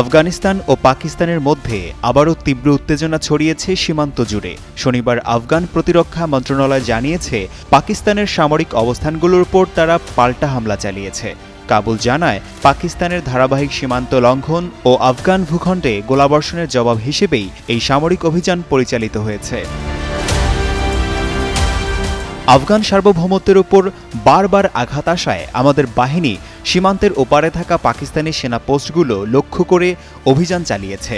আফগানিস্তান ও পাকিস্তানের মধ্যে আবারও তীব্র উত্তেজনা ছড়িয়েছে সীমান্ত জুড়ে। শনিবার আফগান প্রতিরক্ষা মন্ত্রণালয় জানিয়েছে, পাকিস্তানের সামরিক অবস্থানগুলোর উপর তারা পাল্টা হামলা চালিয়েছে। কাবুল জানায়, পাকিস্তানের ধারাবাহিক সীমান্ত লঙ্ঘন ও আফগান ভূখণ্ডে গোলাবর্ষণের জবাব হিসেবেই এই সামরিক অভিযান পরিচালিত হয়েছে। আফগান সার্বভৌমত্বের উপর বারবার আঘাত আসায় আমাদের বাহিনী সীমান্তের ওপারে থাকা পাকিস্তানি সেনা পোস্টগুলো লক্ষ্য করে অভিযান চালিয়েছে।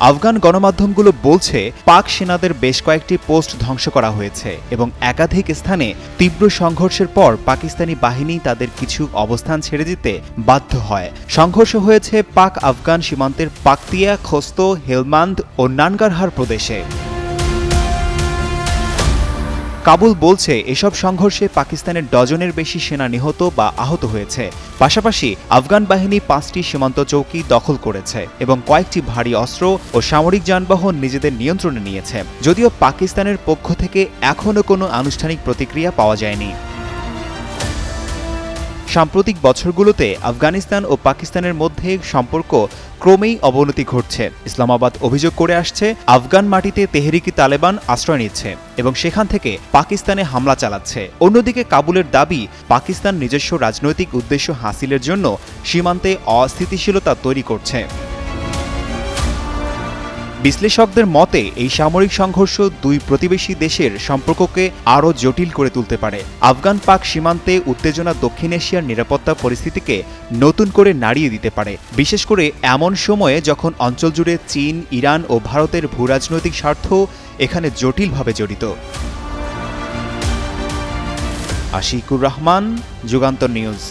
আফগান গণমাধ্যমগুলো বলছে, পাক সেনাদের বেশ কয়েকটি পোস্ট ধ্বংস করা হয়েছে এবং একাধিক স্থানে তীব্র সংঘর্ষের পর পাকিস্তানি বাহিনী তাদের কিছু অবস্থান ছেড়ে দিতে বাধ্য হয়। সংঘর্ষ হয়েছে পাক আফগান সীমান্তের পাকতিয়া, খোস্ত, হেলমান্দ ও নানগারহার প্রদেশে। কাবুল বলছে, এসব সংঘর্ষে পাকিস্তানের ডজনের বেশি সেনা নিহত বা আহত হয়েছে। পাশাপাশি আফগান বাহিনী পাঁচটি সীমান্ত চৌকি দখল করেছে এবং কয়েকটি ভারী অস্ত্র ও সামরিক যানবাহন নিজেদের নিয়ন্ত্রণে নিয়েছে। যদিও পাকিস্তানের পক্ষ থেকে এখনও কোনো আনুষ্ঠানিক প্রতিক্রিয়া পাওয়া যায়নি। সাম্প্রতিক বছরগুলোতে আফগানিস্তান ও পাকিস্তানের মধ্যে সম্পর্ক ক্রমেই অবনতি ঘটছে। ইসলামাবাদ অভিযোগ করে আসছে, আফগান মাটিতে তেহরিকি তালেবান আশ্রয় নিচ্ছে এবং সেখান থেকে পাকিস্তানে হামলা চালাচ্ছে। অন্যদিকে কাবুলের দাবি, পাকিস্তান নিজস্ব রাজনৈতিক উদ্দেশ্য হাসিলের জন্য সীমান্তে অস্থিতিশীলতা তৈরি করছে। বিশ্লেষকদের মতে, এই সামরিক সংঘর্ষ দুই প্রতিবেশী দেশের সম্পর্ককে আরও জটিল করে তুলতে পারে। আফগান পাক সীমান্তে উত্তেজনা দক্ষিণ এশিয়ার নিরাপত্তা পরিস্থিতিকে নতুন করে নাড়িয়ে দিতে পারে। বিশেষ করে এমন সময়ে যখন অঞ্চল জুড়ে চীন, ইরান ও ভারতের ভূরাজনৈতিক স্বার্থ এখানে জটিলভাবে জড়িত। আশিকুর রহমান, যুগান্তর নিউজ।